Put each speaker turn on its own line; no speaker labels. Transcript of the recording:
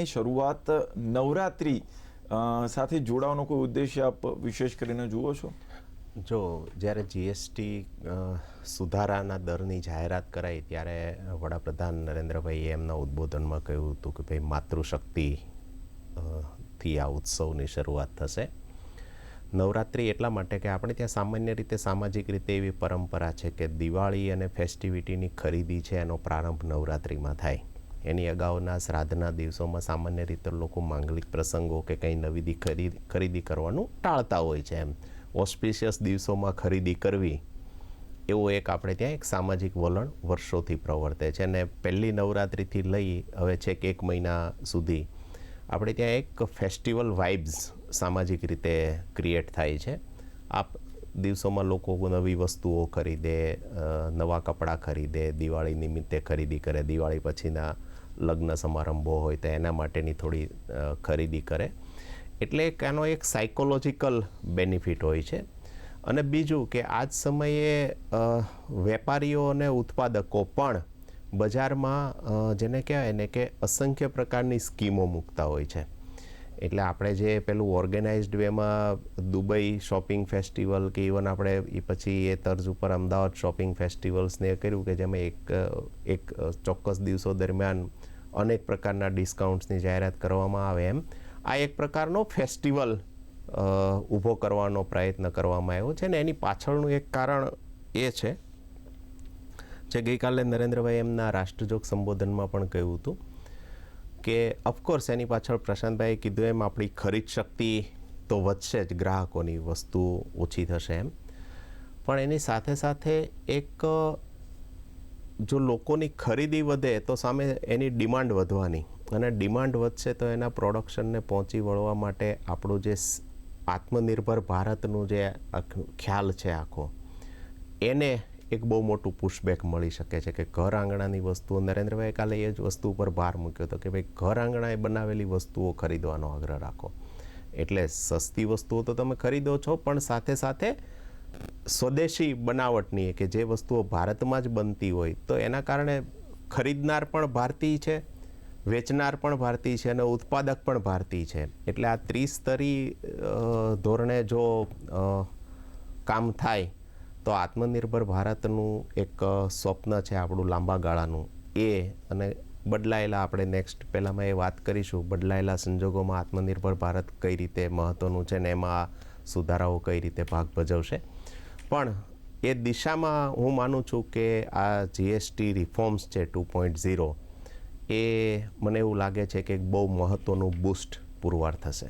ઉનાળાની શરૂઆત નવરાત્રિ સાથે જોડાવાનો કોઈ ઉદ્દેશ્ય આપ વિશેષ કરીને જુઓ છો?
જો, જ્યારે જીએસટી સુધારાના દરની જાહેરાત કરાઈ, ત્યારે વડાપ્રધાન નરેન્દ્રભાઈએ એમના ઉદ્બોધનમાં કહ્યું હતું કે ભાઈ, માતૃશક્તિ થી આ ઉત્સવની શરૂઆત થશે. નવરાત્રિ એટલા માટે કે આપણે ત્યાં સામાન્ય રીતે સામાજિક રીતે એવી પરંપરા છે કે દિવાળી અને ફેસ્ટિવિટીની ખરીદી છે, એનો પ્રારંભ નવરાત્રિમાં થાય. એની અગાઉના શ્રાદ્ધના દિવસોમાં સામાન્ય રીતે લોકો માંગલિક પ્રસંગો કે કંઈ નવી ખરીદી ખરીદી કરવાનું ટાળતા હોય છે. એમ ઓસ્પિશિયસ દિવસોમાં ખરીદી કરવી, એવું એક આપણે ત્યાં એક સામાજિક વલણ વર્ષોથી પ્રવર્તે છે. અને પહેલી નવરાત્રિથી લઈ હવે છેક એક મહિના સુધી આપણે ત્યાં એક ફેસ્ટિવલ વાઇબ્સ સામાજિક રીતે ક્રિએટ થાય છે. આ દિવસોમાં લોકો નવી વસ્તુઓ ખરીદે નવા કપડાં ખરીદે, દિવાળી નિમિત્તે ખરીદી કરે, દિવાળી પછીના લગ્ન સમારંભો હોય તો એના માટેની થોડી ખરીદી કરે. એટલે એક એનો એક સાયકોલોજીકલ બેનિફિટ હોય છે. અને બીજું કે આ જ સમયે વેપારીઓ અને ઉત્પાદકો પણ બજારમાં જેને કહેવાય ને કે અસંખ્ય પ્રકારની સ્કીમો મૂકતા હોય છે. એટલે આપણે જે પેલું ઓર્ગેનાઇઝડ વેમાં દુબઈ શોપિંગ ફેસ્ટિવલ કે ઇવન આપણે એ પછી એ તર્જ ઉપર અમદાવાદ શોપિંગ ફેસ્ટિવલ્સને એ કર્યું કે જેમાં એક એક ચોક્કસ દિવસો દરમિયાન અનેક પ્રકારના ડિસ્કાઉન્ટ્સની જાહેરાત કરવામાં આવે એમ. આ એક પ્રકારનો ફેસ્ટિવલ ઊભો કરવાનો પ્રયત્ન કરવામાં આવ્યો છે ને એની પાછળનું એક કારણ એ છે જે ગઈકાલે નરેન્દ્રભાઈ એમના રાષ્ટ્રજોગ સંબોધનમાં પણ કહ્યું હતું કે ઓફકોર્સ એની પાછળ પ્રશાંતભાઈએ કીધું એમ, આપણી ખરીદ શક્તિ તો વધશે જ, ગ્રાહકોની વસ્તુ ઓછી થશે એમ. પણ એની સાથે સાથે એક, જો લોકોની ખરીદી વધે, તો સામે એની ડિમાન્ડ વધવાની. અને ડિમાન્ડ વધશે તો એના પ્રોડક્શનને પહોંચી વળવા માટે આપણું જે આત્મનિર્ભર ભારતનું જે ખ્યાલ છે આખો, એને એક બહુ મોટું પુશબેક મળી શકે છે કે ઘર આંગણાની વસ્તુઓ નરેન્દ્રભાઈ કાલે એ જ વસ્તુ ઉપર ભાર મૂક્યો હતો કે ભાઈ, ઘર આંગણાએ બનાવેલી વસ્તુઓ ખરીદવાનો આગ્રહ રાખો. એટલે સસ્તી વસ્તુઓ તો તમે ખરીદો છો, પણ સાથે સાથે સ્વદેશી બનાવટની કે જે વસ્તુઓ ભારતમાં જ બનતી હોય, તો એના કારણે ખરીદનાર પણ ભારતીય છે, વેચનાર પણ ભારતીય છે અને ઉત્પાદક પણ ભારતીય છે. એટલે આ ત્રિસ્તરી ધોરણે જો કામ થાય તો આત્મનિર્ભર ભારતનું એક સ્વપ્ન છે આપણું લાંબા ગાળાનું. એ અને બદલાયેલા આપણે નેક્સ્ટ પહેલાંમાં એ વાત કરીશું, બદલાયેલા સંજોગોમાં આત્મનિર્ભર ભારત કઈ રીતે મહત્ત્વનું છે ને એમાં સુધારાઓ કઈ રીતે ભાગ ભજવશે. પણ એ દિશામાં હું માનું છું કે આ જીએસટી રિફોર્મ્સ છે ટુ પોઈન્ટ ઝીરો, એ મને એવું લાગે છે કે બહુ મહત્ત્વનું બૂસ્ટ પુરવાર થશે.